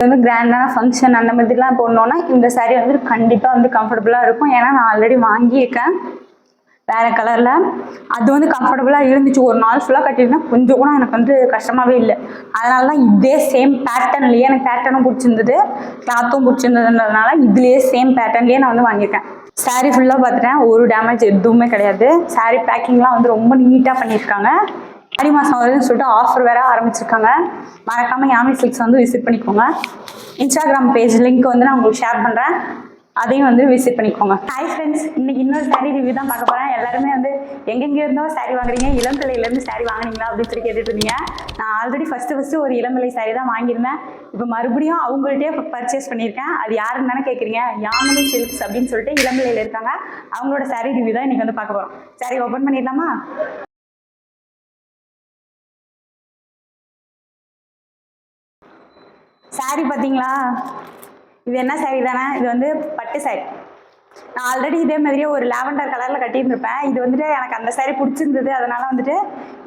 இது வந்து கிராண்டான ஃபங்க்ஷன் அந்த மாதிரிலாம் போடணுன்னா இந்த சாரீ வந்து கண்டிப்பாக வந்து கம்ஃபர்டபுளாக இருக்கும். ஏன்னா நான் ஆல்ரெடி வாங்கியிருக்கேன். வேறு கலரில் அது வந்து கம்ஃபர்டபுளாக இருந்துச்சு. ஒரு நாள் ஃபுல்லாக கட்டியிருந்தேன் கொஞ்சம் கூட எனக்கு வந்து கஷ்டமாகவே இல்லை. அதனால தான் இதே சேம் பேட்டர்ன்லேயே எனக்கு பேட்டர்னும் பிடிச்சிருந்தது. கிளாத்தும் பிடிச்சிருந்ததுன்றதுனால இதுலேயே சேம் பேட்டர்ன்லேயே நான் வந்து வாங்கியிருக்கேன். சாரீ ஃபுல்லாக பார்த்துட்டேன். ஒரு டேமேஜ் எதுவுமே கிடையாது. சாரீ பேக்கிங்லாம் வந்து ரொம்ப நீட்டாக பண்ணியிருக்காங்க. ஆடி மாதம் வருதுன்னு சொல்லிட்டு ஆஃபர் வேற ஆரம்பிச்சிருக்காங்க. மறக்காமல் யாமி சில்க்ஸ் வந்து விசிட் பண்ணிக்கோங்க. இன்ஸ்டாகிராம் பேஜ் லிங்க் வந்து நான் உங்களுக்கு ஷேர் பண்ணுறேன் அதையும் வந்து விசிட் பண்ணிக்கோங்க. ஹாய் ஃப்ரெண்ட்ஸ் இன்னைக்கு இன்னொரு saree ரிவ்யூ தான் பார்க்க போகிறேன் எல்லாருமே வந்து எங்கெங்க இருந்தோ saree வாங்குறீங்க இளம் பிள்ளையிலேருந்து saree வாங்குனீங்களா அப்படின்னு சொல்லி கேட்டுட்டு இருந்தீங்க நான் ஆல்ரெடி ஃபஸ்ட்டு ஃபஸ்ட்டு ஒரு இளம் பிள்ளை தான் வாங்கியிருந்தேன். இப்போ மறுபடியும் அவங்கள்ட்டே பர்ச்சேஸ் பண்ணியிருக்கேன். அது யாருன்னு தானே கேட்குறீங்க யாமினி சில்க்ஸ் அப்படின்னு சொல்லிட்டு இளம்பிள்ளையில் இருக்காங்க. அவங்களோட saree ரிவ்யூ தான் இன்னைக்கு வந்து பார்க்க போகிறோம் saree ஓப்பன் பண்ணிடலாமா? சாரி பார்த்தீங்களா? இது என்ன சாரி தானே? இது வந்து பட்டு சாரி நான் ஆல்ரெடி இதே மாதிரியே ஒரு லாவெண்டர் கலரில் கட்டியிருந்திருப்பேன். இது வந்துட்டு எனக்கு அந்த சாரி பிடிச்சிருந்தது. அதனால வந்துட்டு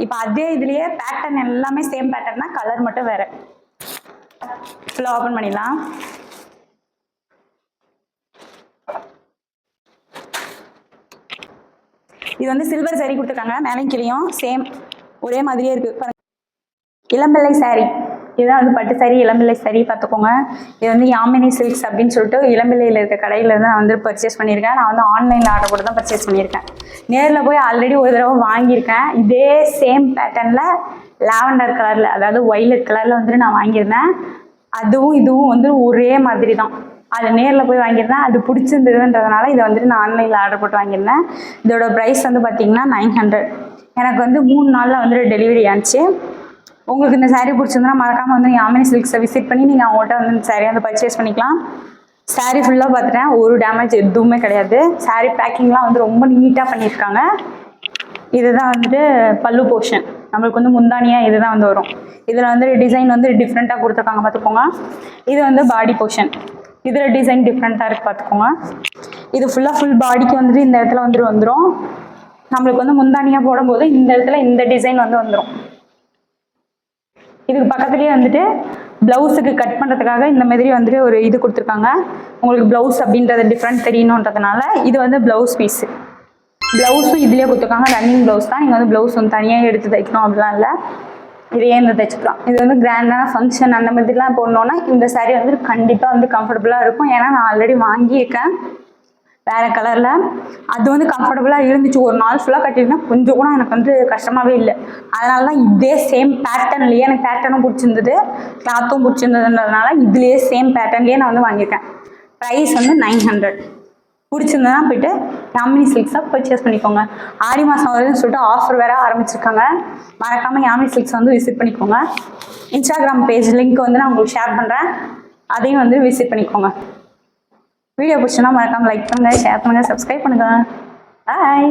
இப்போ அதே இதுலேயே பேட்டர்ன் எல்லாமே சேம் பேட்டர்ன் தான். கலர் மட்டும் வேறு. ஃபுல்லாக ஓப்பன் பண்ணிடலாம். இது வந்து சில்வர் சாரி கொடுத்துருக்காங்க. மேலையும் கிளியும் சேம் ஒரே மாதிரியே இருக்குது இளம்பிள்ளை சாரி இதுதான் வந்து பட்டு சரி இளம்பிள்ளை சரி பார்த்துக்கோங்க. இது வந்து யாமினி சில்க்ஸ் அப்படின்னு சொல்லிட்டு இளம்பிள்ளையில் இருக்க கடையில் இருந்து நான் வந்து பர்ச்சேஸ் பண்ணியிருக்கேன். நான் வந்து ஆன்லைனில் ஆர்டர் போட்டு தான் பர்ச்சேஸ் பண்ணியிருக்கேன். நேரில் போய் ஆல்ரெடி ஒரு தடவை வாங்கியிருக்கேன். இதே சேம் பேட்டர்னில் லாவெண்டர் கலரில் அதாவது ஒய்லட் கலரில் வந்துட்டு நான் வாங்கியிருந்தேன். அதுவும் இதுவும் வந்து ஒரே மாதிரி தான். அது நேரில் போய் வாங்கியிருந்தேன். அது பிடிச்சிருந்ததுன்றதுனால இதை வந்துட்டு நான் ஆன்லைனில் ஆர்டர் போட்டு வாங்கியிருந்தேன். இதோட ப்ரைஸ் வந்து பார்த்தீங்கன்னா நைன் ஹண்ட்ரட் எனக்கு வந்து மூணு நாளில் வந்துட்டு டெலிவரி ஆச்சு. உங்களுக்கு இந்த சாரீ பிடிச்சிருந்தா மறக்காமல் வந்து நீங்கள் ஆமினி சில்க்ஸை விசிட் பண்ணி நீங்கள் அவங்கள்ட்ட வந்து இந்த saree வந்து பர்ச்சேஸ் பண்ணிக்கலாம். Saree ஃபுல்லாக பார்த்துட்டேன். ஒரு டேமேஜ் எதுவுமே கிடையாது. Saree பேக்கிங்லாம் வந்து ரொம்ப நீட்டாக பண்ணியிருக்காங்க. இதுதான் வந்துட்டு பல்லு போர்ஷன் நம்மளுக்கு வந்து முந்தானியாக இதுதான் வந்து வரும். இதில் வந்து டிசைன் வந்து டிஃப்ரெண்ட்டாக கொடுத்துருக்காங்க பார்த்துக்கோங்க. இது வந்து பாடி போர்ஷன் இதில் டிசைன் டிஃப்ரெண்ட்டாக இருக்குது பார்த்துக்கோங்க. இது ஃபுல்லாக ஃபுல் பாடிக்கு வந்துட்டு இந்த இடத்துல வந்துட்டு வந்துடும் நம்மளுக்கு வந்து முந்தானியாக போடும்போது இந்த இடத்துல இந்த டிசைன் வந்து வந்துடும் இதுக்கு பக்கத்துலேயே வந்துட்டு ப்ளவுஸுக்கு கட் பண்ணுறதுக்காக இந்த மாதிரி வந்துட்டு ஒரு இது கொடுத்துருக்காங்க. உங்களுக்கு ப்ளவுஸ் அப்படின்றத டிஃப்ரெண்ட் தெரியணுன்றதுனால இது வந்து ப்ளவுஸ் பீஸு ப்ளவுஸும் இதுலேயே கொடுத்துருக்காங்க. ரன்னிங் ப்ளவுஸ் தான். நீங்கள் வந்து ப்ளவுஸ் வந்து தனியாக எடுத்து தைக்கணும் அப்படிலாம் இல்லை. இதையே இந்த தைச்சிக்கலாம். இது வந்து கிராண்டான ஃபங்க்ஷன் அந்த மாதிரிலாம் போடணுன்னா இந்த saree வந்து கண்டிப்பாக வந்து கம்ஃபர்டபுளாக இருக்கும். ஏன்னா நான் ஆல்ரெடி வாங்கியிருக்கேன். வேற கலரில் அது வந்து கம்ஃபர்டபுளாக இருந்துச்சு. ஒரு நாள் ஃபுல்லாக கட்டியிருந்தேன் கொஞ்சம் கூட எனக்கு வந்து கஷ்டமாகவே இல்லை. அதனால தான் இதே சேம் பேட்டர்ன்லேயே எனக்கு பேட்டர்னும் பிடிச்சிருந்தது. கிளாத்தும் பிடிச்சிருந்ததுன்றதுனால இதுலேயே சேம் பேட்டர்ன்லேயே நான் வந்து வாங்கியிருக்கேன். ப்ரைஸ் வந்து நைன் ஹண்ட்ரட் பிடிச்சிருந்ததுனா போயிட்டு யாமினி சில்க்ஸாக பர்ச்சேஸ் பண்ணிக்கோங்க. ஆடி மாதம் வருதுன்னு சொல்லிட்டு ஆஃபர் வேற ஆரம்பிச்சிருக்காங்க. மறக்காமல் யாமினி சில்க்ஸ் வந்து விசிட் பண்ணிக்கோங்க. இன்ஸ்டாகிராம் பேஜ் லிங்க் வந்து நான் உங்களுக்கு ஷேர் பண்ணுறேன் அதையும் வந்து விசிட் பண்ணிக்கோங்க. வீடியோ பிடிச்சுன்னா மறக்காமல் லைக் பண்ணுங்கள் ஷேர் பண்ணுங்கள் சப்ஸ்கிரைப் பண்ணுங்கள் பாய்